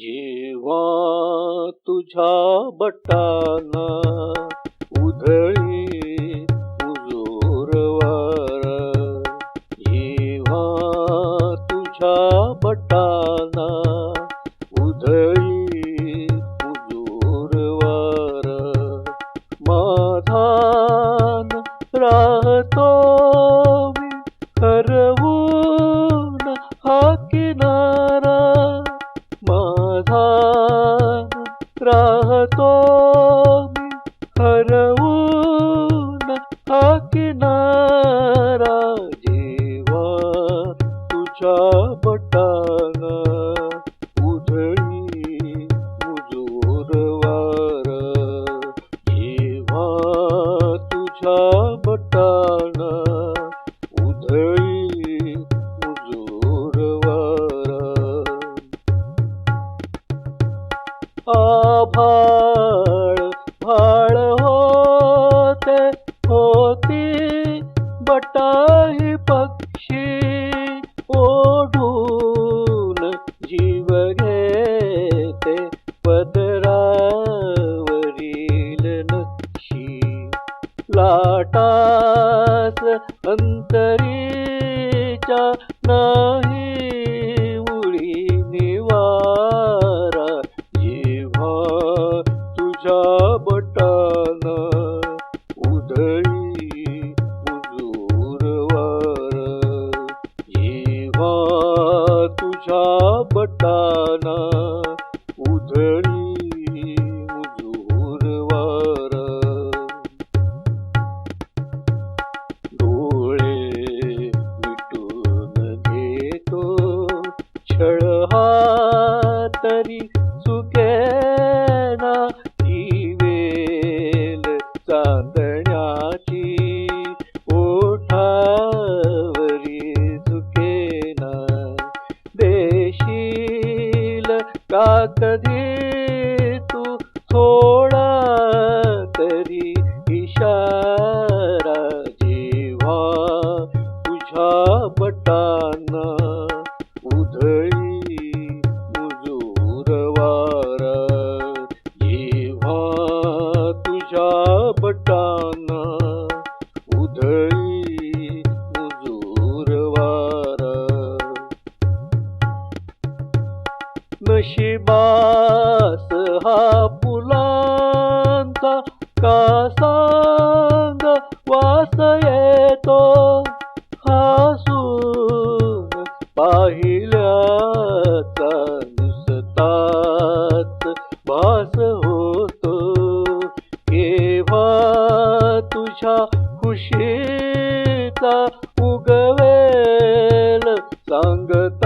जेव्हा तुझ्या बटाना उधळी उजोरवार जेव्हा तुझ्या बटाना उधळी उजोरवार माधान राहतो समाधान राहतो. मी हरवून हा किनारा जेव्हा तुझ्या बटाना उधळी मुजोरवार जेव्हा तुझ्या बटाना आभाळ भाळ होते होती बटाई पक्षी ओढून जीव घेते पदरावरील नक्षी। लाटास अंतरीच्या नाही कधी तू थोडा तरी इशारा जेव्हा तुझ्या बटाना उधळी मुजूरवार जेव्हा तुझ्या बटाना उधळी मुजूरवार वास हा फुलांचा का वास येतो. हसून पाहिल्याचा नुसताच भास होतो. केव्हा तुझ्या खुशीचा उगवेल सांगता